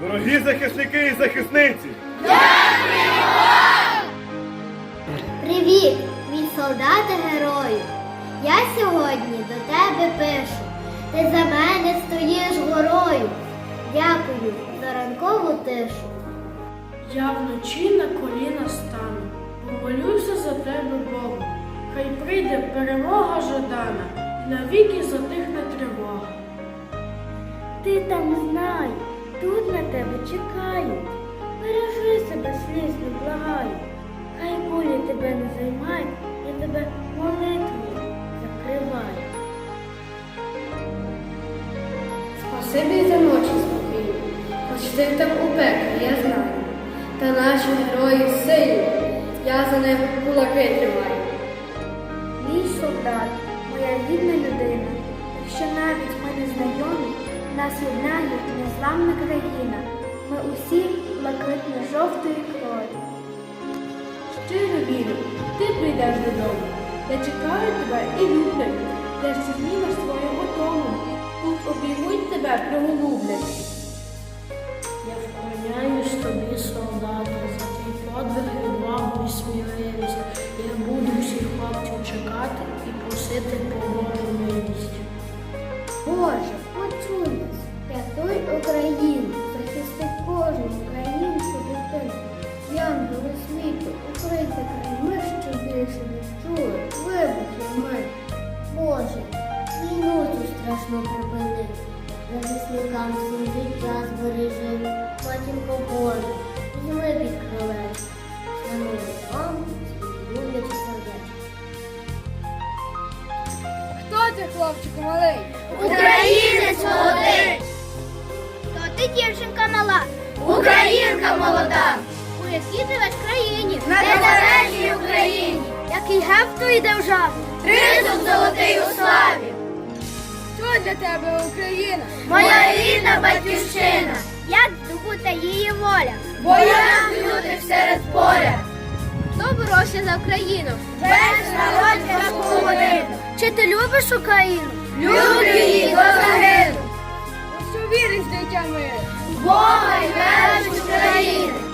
Дорогі захисники і захисниці! Привіт, мій солдате герою! Я сьогодні до тебе пишу. Ти за мене стоїш горою. Дякую за ранкову тишу. Я вночі на коліна стану, помолюся за тебе, Богу. Хай прийде перемога жадана, і навіки затихне тривога. Ти там знай, тут на тебе чекають. Бережи себе сліз не благаю. Хай болі тебе не займають, я тебе молитвою закриваю. Спасибі за ночі спокійні, хоч ти там у пеклі, я знаю. Та наші герої сильні, я за них кулаки тримаю. Мій солдат, моя рідна людина. Нас єднає незламна країна. Ми усі блакитно-жовтої крові. Щиро вірю, ти прийдеш додому. Я чекаю тебе і люблю, де зміниш свою тому. Тут обіймуть тебе, приголублять. Життя збережи, матінко Боже, візьми під крилець, шануй вам, свої люблячі сердечки. Хто ти, хлопчику малий? Українець молодий! То ти дівчинка мала, Українка молода, у якій живеш країні, на незалежній Україні, який гев твої держави, тризуб золотий у славі, що для тебе Україна? Моя рідна батьківщина, я духу її воля, бо я люди серед поля. Хто боровся за Україну? Весь народ за Чи ти любиш Україну? Люблю її до загину. Що віриш, дитя моє? Бога й велич України.